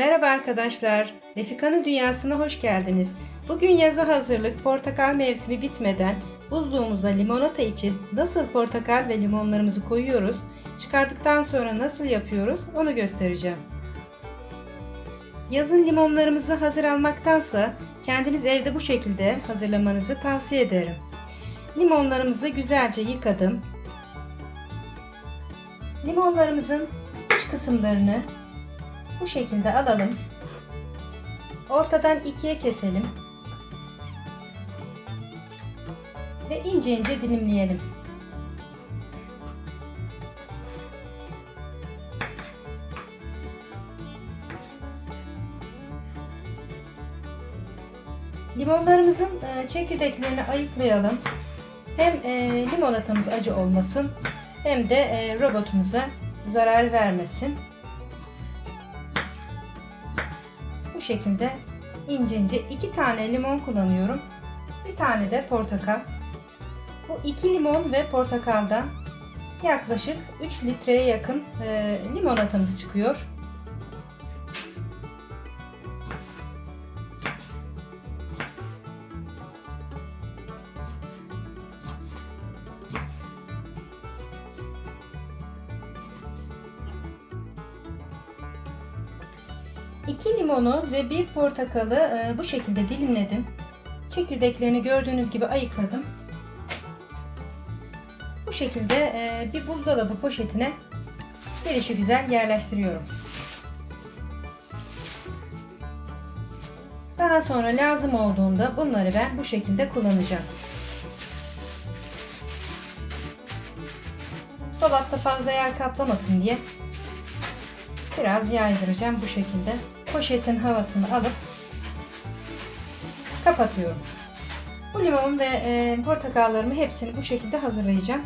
arkadaşlar. Refika'nın dünyasına hoş geldiniz. Bugün yaza hazırlık portakal mevsimi bitmeden buzluğumuza limonata için nasıl portakal ve limonlarımızı koyuyoruz, çıkardıktan sonra nasıl yapıyoruz onu göstereceğim. Yazın limonlarımızı hazır almaktansa kendiniz evde bu şekilde hazırlamanızı tavsiye ederim. Limonlarımızı güzelce yıkadım. Limonlarımızın uç kısımlarını bu şekilde alalım. Ortadan ikiye keselim. Ve ince ince dilimleyelim. Limonlarımızın e, çekirdeklerini ayıklayalım. Hem e, limonatamız acı olmasın hem de e, robotumuza zarar vermesin. Şekilde ince ince iki tane limon kullanıyorum. Bir tane de portakal. Bu iki limon ve portakaldan yaklaşık 3 litreye yakın e, limonatamız çıkıyor. İki limonu ve bir portakalı e, bu şekilde dilimledim. Çekirdeklerini gördüğünüz gibi ayıkladım. Bu şekilde e, bir buzdolabı poşetine gelişi güzel yerleştiriyorum. Daha sonra lazım olduğunda bunları ben bu şekilde kullanacağım. Dolapta fazla yer kaplamasın diye biraz yaydıracağım bu şekilde. Poşetin havasını alıp kapatıyorum. Bu limon ve e, portakallarımı hepsini bu şekilde hazırlayacağım.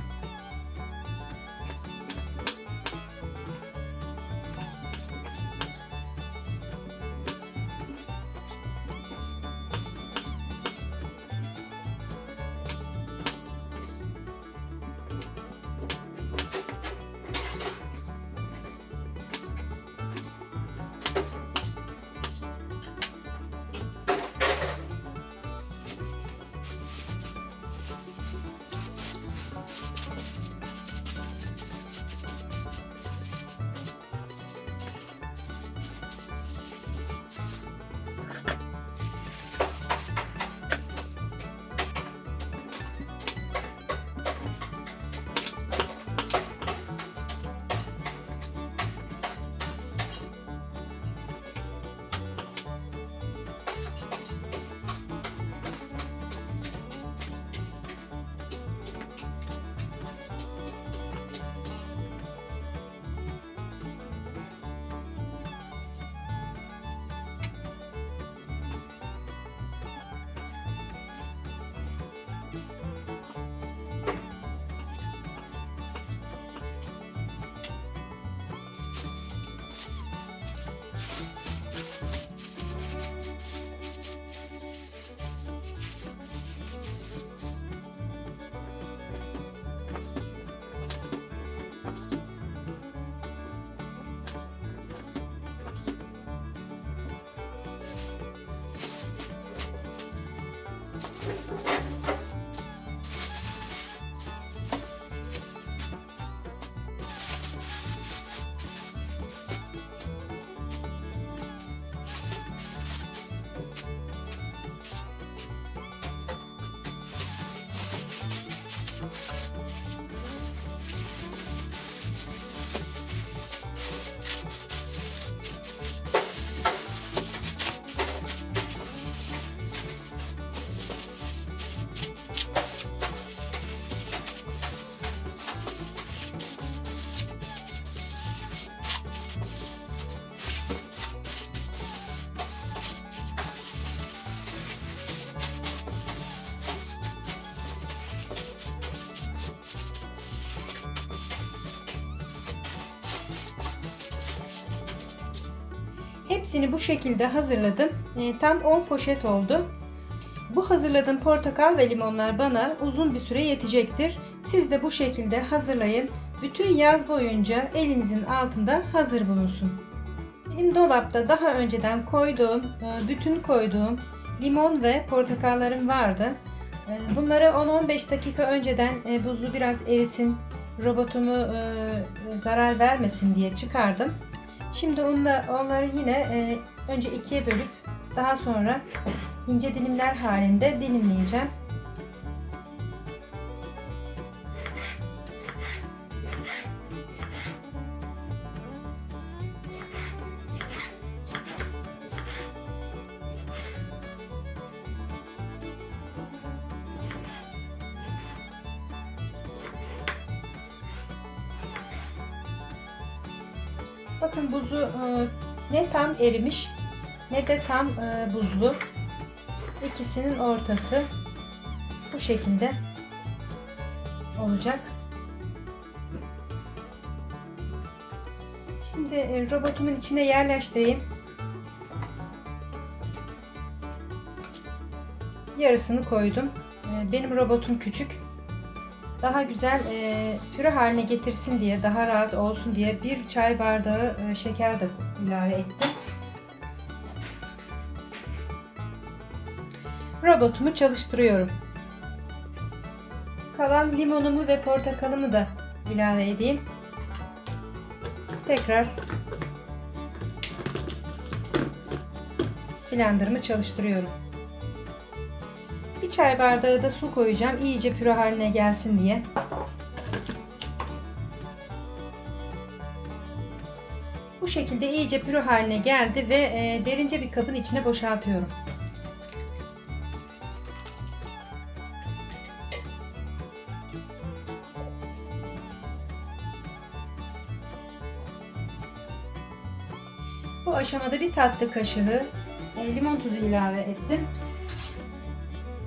Hepsini bu şekilde hazırladım. E, tam 10 poşet oldu. Bu hazırladığım portakal ve limonlar bana uzun bir süre yetecektir. Siz de bu şekilde hazırlayın. Bütün yaz boyunca elinizin altında hazır bulunsun. Benim dolapta daha önceden koyduğum, e, bütün koyduğum limon ve portakallarım vardı. E, Bunları 10-15 dakika önceden e, buzlu biraz erisin, robotumu zarar vermesin diye çıkardım. Şimdi onla, onları yine e, önce ikiye bölüp daha sonra ince dilimler halinde dilimleyeceğim. Bakın buzu e, ne tam erimiş ne de tam e, buzlu. İkisinin ortası bu şekilde olacak. Şimdi e, robotumun içine yerleştireyim. Yarısını koydum. E, Benim robotum küçük daha güzel e, püre haline getirsin diye, daha rahat olsun diye bir çay bardağı e, şeker de ilave ettim. Robotumu çalıştırıyorum. Kalan limonumu ve portakalımı da ilave edeyim. Tekrar blenderımı çalıştırıyorum. Çay bardağı da su koyacağım. iyice püre haline gelsin diye. Bu şekilde iyice püre haline geldi ve e, derince bir kabın içine boşaltıyorum. Bu aşamada bir tatlı kaşığı e, limon tuzu ilave ettim.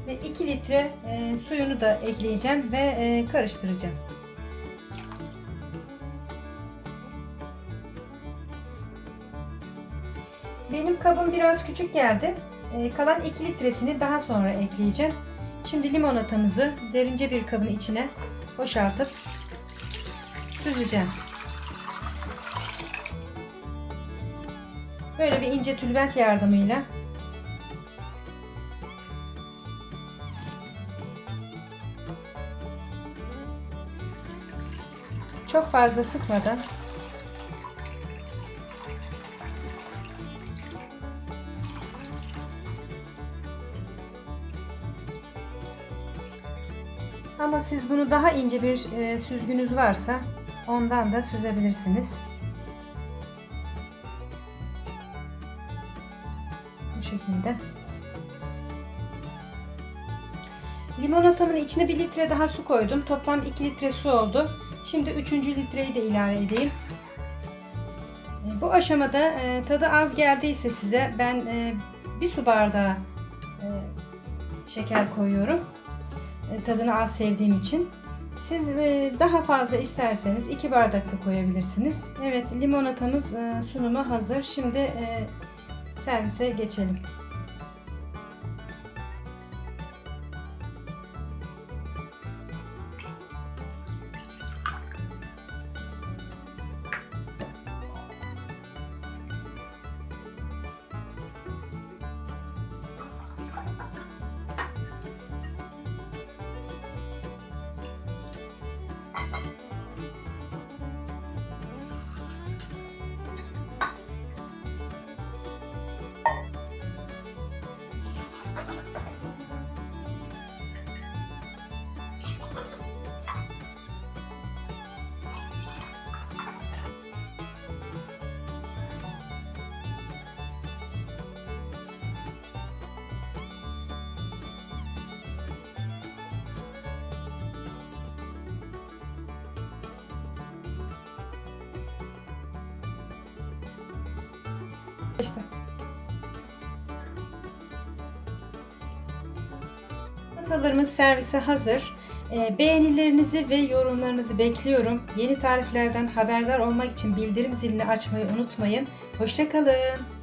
Ve 2 litre e, suyunu da ekleyeceğim ve e, karıştıracağım. Benim kabım biraz küçük geldi. E, kalan 2 litresini daha sonra ekleyeceğim. Şimdi limonatamızı derince bir kabın içine boşaltıp süzeceğim. Böyle bir ince tülbent yardımıyla çok fazla sıkmadan ama siz bunu daha ince bir e, süzgünüz varsa ondan da süzebilirsiniz. Bu şekilde. Limonatamın içine 1 litre daha su koydum. Toplam 2 litre su oldu. Şimdi 3. litreyi de ilave edeyim. E, bu aşamada e, tadı az geldiyse size ben e, bir su bardağı şeker koyuyorum. Tadını az sevdiğim için. Siz daha fazla isterseniz 2 bardak da koyabilirsiniz. Evet limonatamız sunuma hazır. Şimdi servise geçelim. İşte. Salatalarımız servise hazır. Ee, Beğenilerinizi ve yorumlarınızı bekliyorum. Yeni tariflerden haberdar olmak için bildirim zilini açmayı unutmayın. Hoşçakalın.